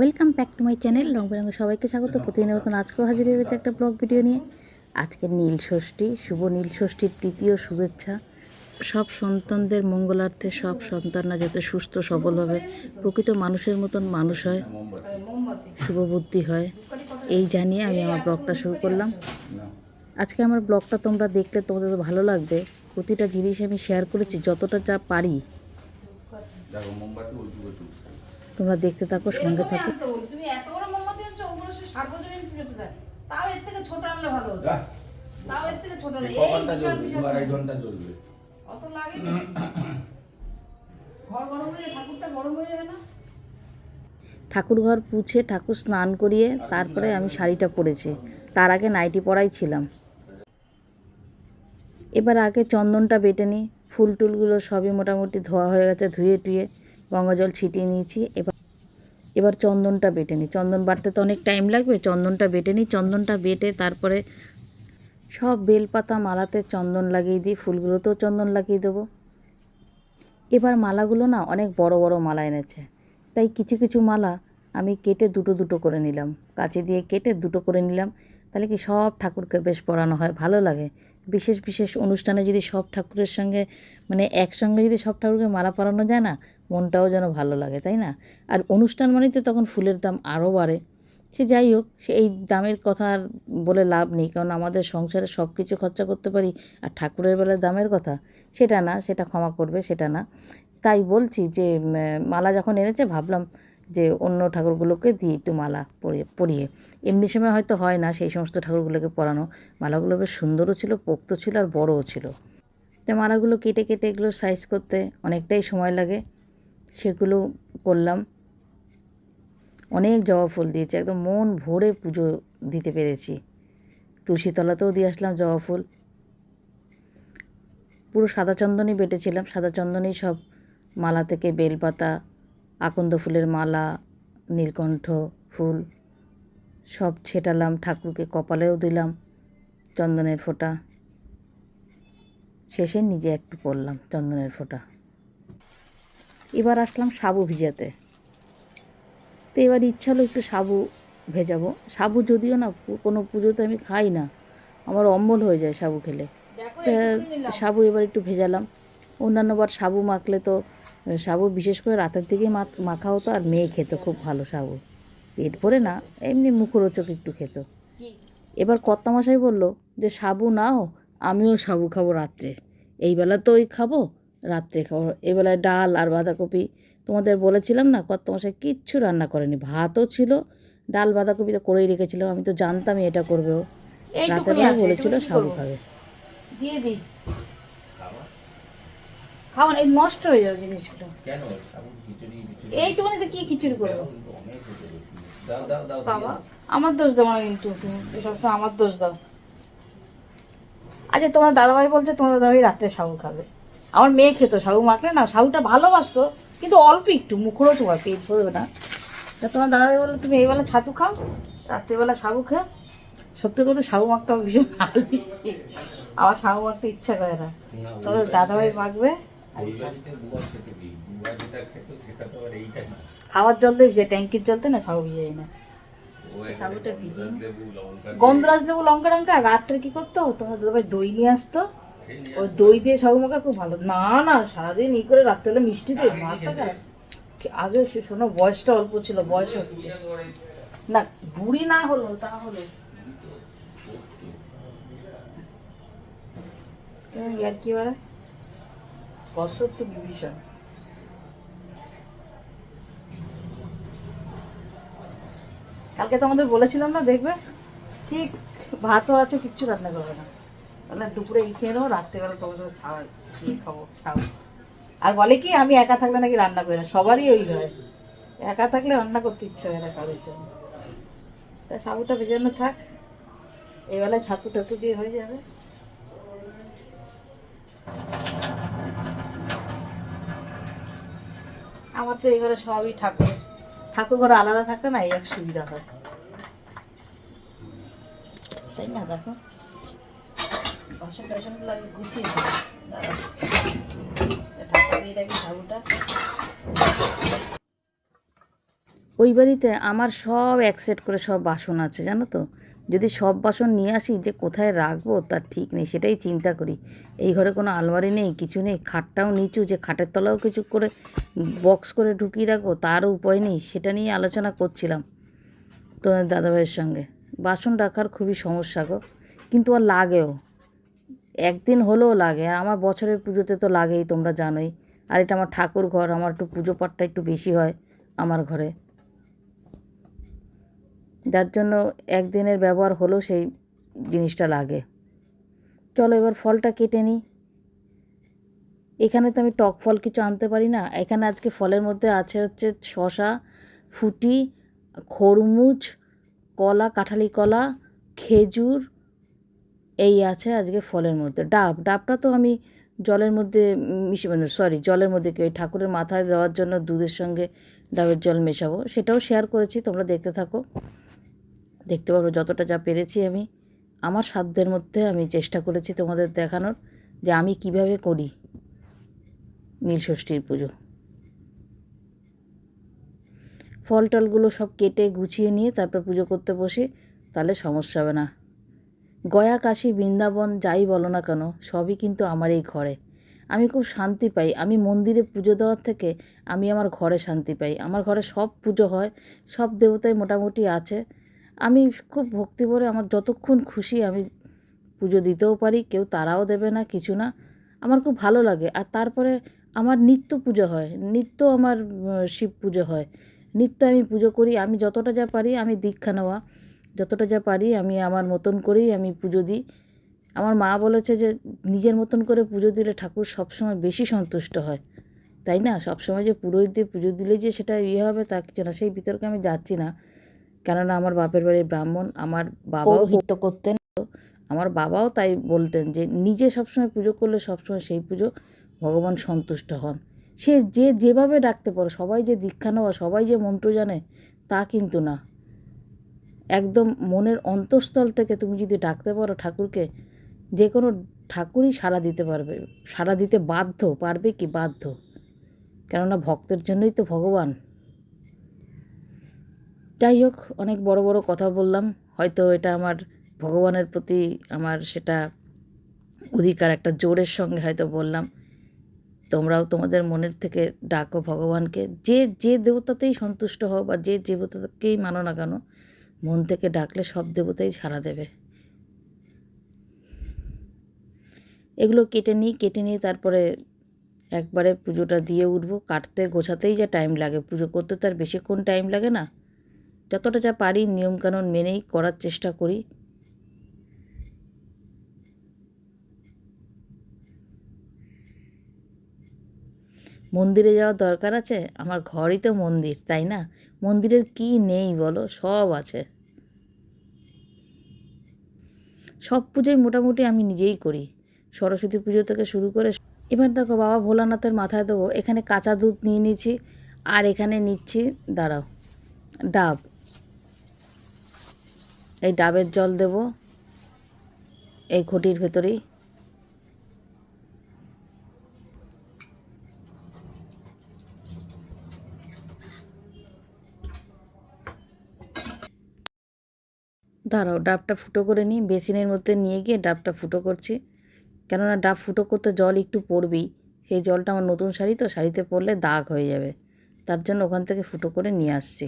Welcome back to my channel রং বেরঙের সবাইকে স্বাগত। প্রতিদিনের মতন আজকেও হাজির হয়ে গেছে একটা ব্লগ ভিডিও নিয়ে। আজকে নীল ষষ্ঠী শুভ নীল ষষ্ঠীর প্রীতি ও শুভেচ্ছা। সব সন্তানদের মঙ্গলার্থে সব সন্তানরা যাতে সুস্থ সবলভাবে প্রকৃত মানুষের মতন মানুষ হয় শুভ বুদ্ধি হয় এই জানিয়ে আমি আমার ব্লগটা শুরু করলাম। আজকে আমার ব্লগটা তোমরা দেখলে তোমাদের তো ভালো লাগবে। প্রতিটা জিনিস আমি শেয়ার করেছি যতটা যা পারি। তোমরা দেখতে থাকো সঙ্গে থাকো। তুমি এত বড় মোমবাতি আনছো ওগুলো সে সার্বজনীন পুজোতে দেয়। তাও এর থেকে ছোট আনলে ভালো হতো। তাও এর থেকে ছোট আনলে। এই এই বিশাল বিশাল আড়াই ঘণ্টা জ্বলবে। অত লাগে না। ঘর গরম হয়ে ঠাকুরটা গরম হয়ে যাবে না? ঠাকুর ঘর পুছে ঠাকুর স্নান করিয়ে তারপরে আমি শাড়িটা পরেছি। তার আগে নাইটি পরাই ছিলাম। এবার আগে চন্দনটা বেটে নিই। ফুল টুলগুলো সবই মোটামুটি ধোয়া হয়ে গেছে ধুয়ে টুয়ে গঙ্গা জল ছিটিয়ে নিয়েছি। এবার এবার চন্দনটা বেটে নিই চন্দন বাটতে তো অনেক টাইম লাগবে, চন্দনটা বেটে নিই চন্দনটা বেটে তারপরে সব বেলপাতা মালাতে চন্দন লাগিয়ে দিই, ফুলগুলোতেও চন্দন লাগিয়ে দেবো। এবার মালাগুলো না অনেক বড় বড় মালা এনেছে, তাই কিছু কিছু মালা আমি কেটে দুটো দুটো করে নিলাম। কাছে দিয়ে কেটে দুটো করে নিলাম, তাহলে কি সব ঠাকুরকে বেশ পড়ানো হয়, ভালো লাগে। বিশেষ বিশেষ অনুষ্ঠানে যদি সব ঠাকুরের সঙ্গে মানে একসঙ্গে যদি সব ঠাকুরকে মালা পরানো যায় না, মনটাও যেন ভালো লাগে, তাই না? আর অনুষ্ঠান মানেই তো তখন ফুলের দাম আরও বাড়ে। সে যাই হোক, সে এই দামের কথা আর বলে লাভ নেই, কারণ আমাদের সংসারে সব কিছু খরচা করতে পারি আর ঠাকুরের বেলায় দামের কথা, সেটা না, সেটা ক্ষমা করবে, সেটা না। তাই বলছি যে মালা যখন এনেছে, ভাবলাম যে অন্য ঠাকুরগুলোকে দিই একটু মালা পরিয়ে পরিয়ে। এমনি সময় হয়তো হয় না সেই সমস্ত ঠাকুরগুলোকে পরানো। মালাগুলো বেশ সুন্দরও ছিল, পোক্ত ছিল আর বড়ও ছিল। তো মালাগুলো কেটে কেটে এগুলো সাইজ করতে অনেকটাই সময় লাগে। সেগুলো করলাম। অনেক জবা ফুল দিয়েছে, একদম মন ভরে পুজো দিতে পেরেছি। তুলসীতলাতেও দিয়ে আসলাম জবা ফুল। পুরো সাদা চন্দনই বেটেছিলাম, সাদা চন্দনই সব মালা থেকে বেলপাতা আকন্দ ফুলের মালা নীলকণ্ঠ ফুল সব ছেটালাম ঠাকুরকে কপালেও দিলাম চন্দনের ফোঁটা। শেষে নিজে একটু পরলাম চন্দনের ফোঁটা। এবার আসলাম সাবু ভিজাতে। তো এবার ইচ্ছা হলো একটু সাবু ভেজাবো। সাবু যদিও না কোনো পুজোতে আমি খাই না। আমার অম্বল হয়ে যায় সাবু খেলে। সাবু এবার একটু ভেজালাম। অন্যান্য বার সাবু মাখলে তো সাবু বিশেষ করে রাতের দিকে মাখ- হতো আর মেয়ে খেত খুব ভালো সাবু পেট ভরে না এমনি মুখরোচক একটু খেত। এবার কর্তামশাই বলল যে সাবু নাও আমিও সাবু খাব রাত্রে। এই বেলা তো ওই খাব রাত্রে খাব। এবেলায় ডাল আর বাঁধাকপি তোমাদের বলেছিলাম না কর্তামশাই কিচ্ছু রান্না করেনি। ভাতও ছিল ডাল বাঁধাকপি তো করেই রেখেছিলাম। আমি তো জানতামই এটা করবে ও। রাতের বেলা বলেছিল সাবু খাবে। দিয়ে দিই। খাওয়ান এই নষ্ট হয়ে যাবে জিনিসগুলো। কেন? খিচুড়ি খিচুড়ি। এইটুকুনিতে কি খিচুড়ি করব? বাবা আমার দোষ দাও না কিন্তু সবসময় আমার দোষ দাও। আচ্ছা তোমার দাদাভাই বলছে তোমার দাদাভাই রাত্রে সাবু খাবে। আমার মেয়ে খেতো সাবু মাখলে না সাবুটা ভালোবাসতো কিন্তু অল্প একটু মুখরও তোমার পেট ভরবে না। তা তোমার দাদাভাই বলল তুমি এইবেলা ছাতু খাও রাত্রিবেলা সাবু খাও সত্যি করে সাবু মাখতে আমার ভীষণ ভালোবাসি আমার সাবু মাখতে ইচ্ছা করে না। তবে দাদাভাই মাখবে? আর না খাওয়ার জল দিয়ে ভিজে ট্যাঙ্কির জলতে না সাবু ভিজাই না। ও সাবুটা ভিজিয়ে লঙ্কা গন্ধরাজ লেবু লঙ্কা টঙ্কা রাত্রে কি করতো? তোমার দাদাভাই দই নিয়ে আসতো। ওই দই দিয়ে সাবু মাখা খুব ভালো। না না সারাদিন ই করে রাত্রে হলে মিষ্টি দই মাথা খারাপ। আগে সে শোনো বয়সটা অল্প ছিল বয়স হচ্ছে। না বুড়ি না হলো তা হলো কেমন ইয়ার কি বারে কষ্ট তো বিভীষণ। কালকে তো আমাদের বলেছিলাম না, দেখবে? ঠিক ভাতও আছে, কিচ্ছু রান্না করবে না। তাহলে দুপুরে এই খেয়ে নেব রাত্রেবেলা তোমার সাথে ছাড়া ইয়ে খাব খাব আর বলে কি, আমি একা থাকলে নাকি রান্না করি না, সবারই ওই হয়। একা থাকলে রান্না করতে ইচ্ছে হয় না কারোর জন্য। তা সাবুটা ভেজানো থাক, এবেলায় ছাতু টাতু দিয়ে হয়ে যাবে। আমার তো এই ঘরে সবই ঠাকুর ঠাকুর ঘরে আলাদা থাকলে না এই এক সুবিধা হয়। তাই না দেখো ঠাকুরটা। ওই বাড়িতে আমার সব এক সেট করে সব বাসন আছে, জানো তো? যদি সব বাসন নিয়ে আসি যে কোথায় রাখব তার ঠিক নেই, সেটাই চিন্তা করি। এই ঘরে কোনো আলমারি নেই, কিছু নেই, খাটটাও নিচু, যে খাটের তলাও কিছু করে বক্স করে ঢুকিয়ে রাখব, তারও উপায় নেই, সেটা নিয়ে আলোচনা করছিলাম তোমার দাদাভাইয়ের সঙ্গে। বাসন রাখার খুবই সমস্যা গো, কিন্তু আর লাগেও। একদিন হলেও লাগে, আর আমার বছরের পুজোতে তো লাগেই, তোমরা জানোই। আর এটা আমার ঠাকুর ঘর, আমার একটু পুজো পাঠটা একটু বেশি হয় আমার ঘরে। যার জন্য একদিনের ব্যবহার হলেও সেই জিনিসটা লাগে। চলো এবার ফলটা কেটে নিই। এখানে তো আমি টক ফল কিছু আনতে পারি না। এখানে আজকে ফলের মধ্যে আছে হচ্ছে শশা ফুটি, খরমুজ, কলা, কাঁঠালি কলা, খেজুর, এই আছে আজকে ফলের মধ্যে। ডাব, ডাবটা তো আমি জলের মধ্যে মিশে মানে সরি জলের মধ্যে কি ওই ঠাকুরের মাথায় দেওয়ার জন্য দুধের সঙ্গে ডাবের জল মেশাবো। সেটাও শেয়ার করেছি, তোমরা দেখতে থাকো। দেখতে পারবে যতটা যা পেরেছি আমি। আমার সাধ্যের মধ্যে আমি চেষ্টা করেছি তোমাদের দেখানোর যে আমি কীভাবে করি নীলষষ্ঠীর পুজো। ফল টলগুলো সব কেটে গুছিয়ে নিয়ে তারপর পুজো করতে বসি, তাহলে সমস্যা হবে না। গয়া, কাশি, বৃন্দাবন, যাই বলো না কেন, সবই কিন্তু আমার এই ঘরে। আমি খুব শান্তি পাই। আমি মন্দিরে পুজো দেওয়ার থেকে আমি আমার ঘরে শান্তি পাই। আমার ঘরে সব পুজো হয়, সব দেবতাই মোটামুটি আছে। আমি খুব ভক্তি ভরে আমার যতক্ষণ খুশি আমি পুজো দিতেও পারি, কেউ তারাও দেবে না, কিছু না। আমার খুব ভালো লাগে। আর তারপরে আমার নিত্য পুজো হয়। নিত্য আমার শিব পুজো হয়। নিত্য আমি পুজো করি। আমি যতটা যা পারি আমি দীক্ষা নেওয়া। যতটা যা পারি আমি আমার মতন করেই আমি পুজো দিই। আমার মা বলেছে যে, নিজের মতন করে পুজো দিলে ঠাকুর সবসময় বেশি সন্তুষ্ট হয়। তাই না? সবসময় যে পুরোহিত দিয়ে পুজো দিলে যে সেটা ইয়ে হবে, তা কিছু না। সেই বিতর্কে আমি যাচ্ছি না। কেননা আমার বাপের বাড়ির ব্রাহ্মণ আমার বাবাও পৌরোহিত্য করতেন। আমার বাবাও তাই বলতেন যে নিজে সবসময় পুজো করলে সবসময় সেই পুজো ভগবান সন্তুষ্ট হন। সে যে যেভাবে ডাকতে পারো সবাই যে দীক্ষা নেওয়া সবাই যে মন্ত্র জানে তা কিন্তু না। একদম মনের অন্তঃস্থল থেকে তুমি যদি ডাকতে পারো ঠাকুরকে যে কোনো ঠাকুরই সাড়া দিতে পারবে সাড়া দিতে বাধ্য পারবে কি বাধ্য? কেননা ভক্তের জন্যই তো ভগবান। যাই হোক, অনেক বড় বড় কথা বললাম। হয়তো এটা আমার ভগবানের প্রতি আমার সেটা অধিকার, একটা জোরের সঙ্গে হয়তো বললাম। তোমরাও তোমাদের মনের থেকে ডাকো ভগবানকে। যে যে দেবতাতেই সন্তুষ্ট হও বা যে দেবতাকেই মানো না কেন, মন থেকে ডাকলে সব দেবতাই সাড়া দেবে। এগুলো কেটে নিই, কেটে নিয়ে তারপরে একবারে পুজোটা দিয়ে উঠবো। কাটতে গোছাতেই যা টাইম লাগে। পুজো করতে তো আর বেশিক্ষণ টাইম লাগে না। যতটা যা পারি নিয়মকানুন মেনেই করার চেষ্টা করি। মন্দিরে যাওয়ার দরকার আছে? আমার ঘরই তো মন্দির, তাই না? মন্দিরের কি নেই বলো? সব আছে। সব পুজোই মোটামুটি আমি নিজেই করি। সরস্বতী পুজো থেকে শুরু করে এবার দেখো বাবা ভোলানাথের মাথায় দেবো। এখানে কাঁচা দুধ নিয়ে নিয়েছি আর এখানে নিচ্ছি, দাঁড়াও, ডাব। এই ডাবের জল দেব এই ঘটির ভেতরেই। দাঁড়াও, ডাবটা ফুটো করে নিই, বেসিনের মধ্যে নিয়ে গিয়ে ডাবটা ফুটো করছি। কেননা ডাব ফুটো করতে জল একটু পড়বেই, সেই জলটা আমার নতুন শাড়ি তো, শাড়িতে পরলে দাগ হয়ে যাবে। তার জন্য ওখান থেকে ফুটো করে নিয়ে আসছি।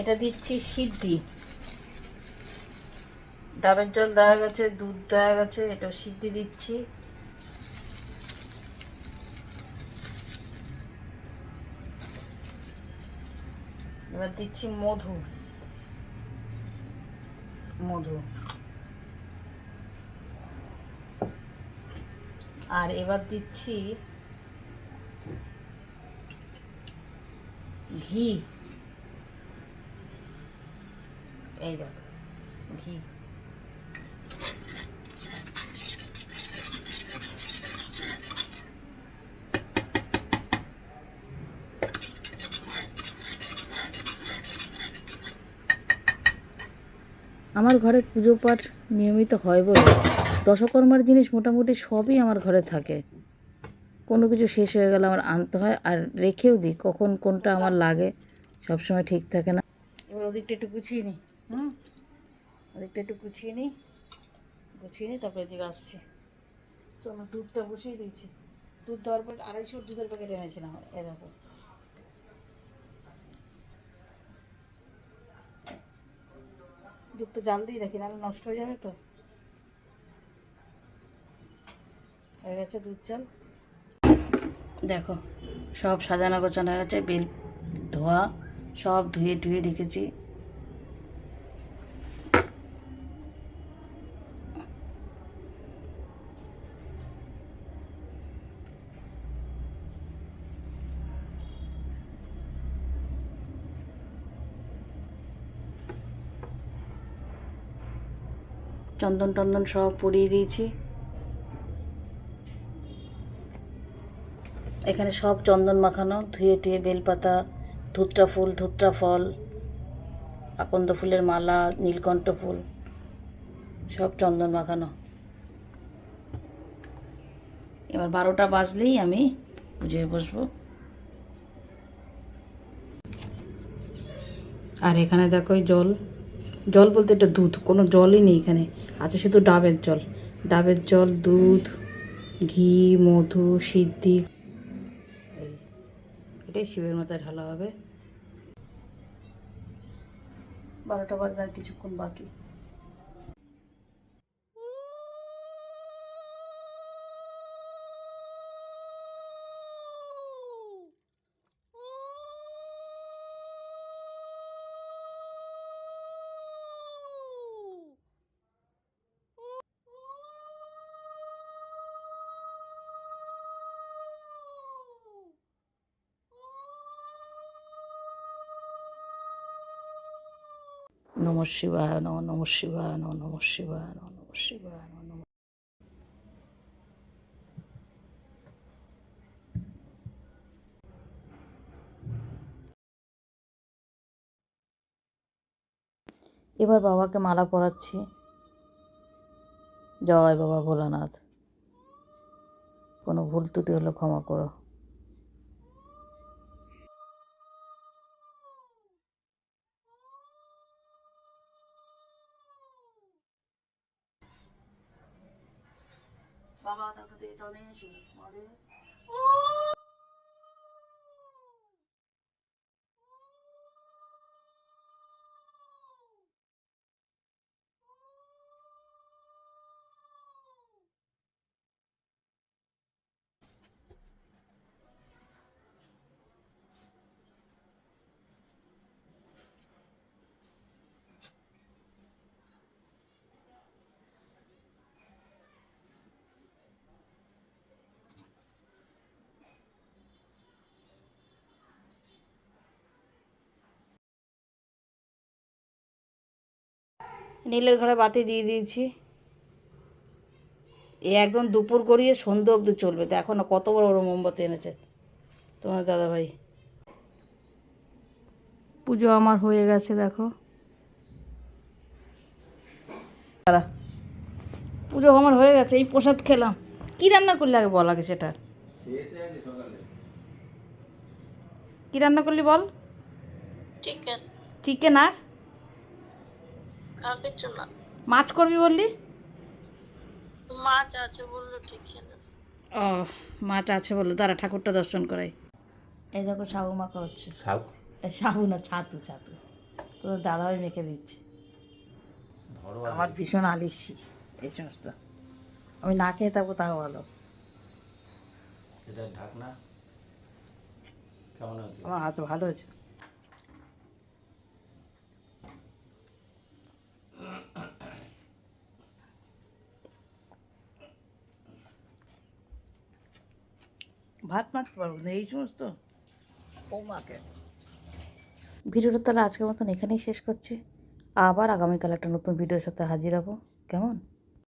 এটা দিচ্ছি সিদ্ধি। ডাবের জল দেওয়া গেছে, দুধ দেওয়া গেছে, এটা সিদ্ধি দিচ্ছি। এবার দিচ্ছি মধু। মধু। আর এবার দিচ্ছি ঘি। এই দেখ ঘি। আমার ঘরে পুজো পাঠ নিয়মিত হয় বলে। দশকর্মার জিনিস মোটামুটি সবই আমার ঘরে থাকে। কোনো কিছু শেষ হয়ে গেলে আমার আনতে হয় আর রেখেও দিই। কখন কোনটা আমার লাগে সবসময় ঠিক থাকে না। এবার ওদিকটা একটু গুছিয়ে নিই হুম, ওদিকটা একটু গুছিয়ে নিই। গুছিয়ে নিই, তারপরে এদিকে আসছি। চলো দুধটা বসিয়ে দিয়েছি। দুধ দেওয়ার পর আড়াইশো দুধের প্যাকেট এনেছিলাম, এ দেখো। দুধটা জাল দিয়ে রাখি, নাহলে নষ্ট হয়ে যাবে তো। হয়ে গেছে দুধ চাল দেখো, সব সাজানো গোছানো হয়ে গেছে, বেল, ধোয়া, সব ধুয়ে ধুয়ে রেখেছি। চন্দন টন্দন সব পরিয়ে দিয়েছি। এখানে সব চন্দন মাখানো, ধুয়ে টুয়ে বেলপাতা, ধুতরা ফুল, ধুতরা ফল, আকন্দ ফুলের মালা, নীলকণ্ঠ ফুল, সব চন্দন মাখানো। এবার বারোটা বাজলেই আমি পুজোয় বসবো। আর এখানে দেখো জল। জল বলতে এটা দুধ, কোনো জলই নেই এখানে। আছে শুধু ডাবের জল। ডাবের জল, দুধ, ঘি, মধু, সিদ্ধি। এটাই শিবের মাথায় ঢালা হবে। বারোটা বাজার কিছুক্ষণ বাকি। নম শিবায়, নম নম শিবায়, নম নম শিবায়, নম নম শিবায়, নম নম এবার বাবাকে মালা পরাচ্ছি। জয় বাবা ভোলানাথ। কোনো ভুল ত্রুটি হলে ক্ষমা করো বাবা তারপর দিয়ে চলে এসে আমাদের নীলের ঘরে বাতি দিয়ে দিয়েছি। এ একদম দুপুর গড়িয়ে সন্ধ্যে অবধি চলবে। তো এখনও কত বড় বড় মোমবাতি এনেছে। তোমার দাদাভাই। পুজো আমার হয়ে গেছে দেখো। দাঁড়া। পুজো আমার হয়ে গেছে এই প্রসাদ খেলাম। কি রান্না করলে আগে বল আগে সেটা? কি রান্না করলি বল? চিকেন চিকেন আর? আর কিছু না। মাছ করবি বললি? মাছ আছে বলল ঠিক ও মাছ আছে বলল। তারা ঠাকুরটা দর্শন করাই। এই দেখো সাবু মাখা হচ্ছে। এই সাবু না ছাতু ছাতু। তো দাদাভাই মেখে দিচ্ছে। আমার ভীষণ আলিসি এই সমস্ত। আমি না খেয়ে থাকব তাও ভালো। এটা ঢাকনা। কেমন হয়েছে? আমার হাত ভালো হয়েছে। ভাত মারতে পারব না, এই সমস্ত? ও মাকে ভিডিওটা তাহলে আজকের মতন এখানেই শেষ করছি। আবার আগামীকাল একটা নতুন ভিডিওর সাথে হাজির হব। কেমন?